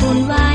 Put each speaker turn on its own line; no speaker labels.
บุญไว้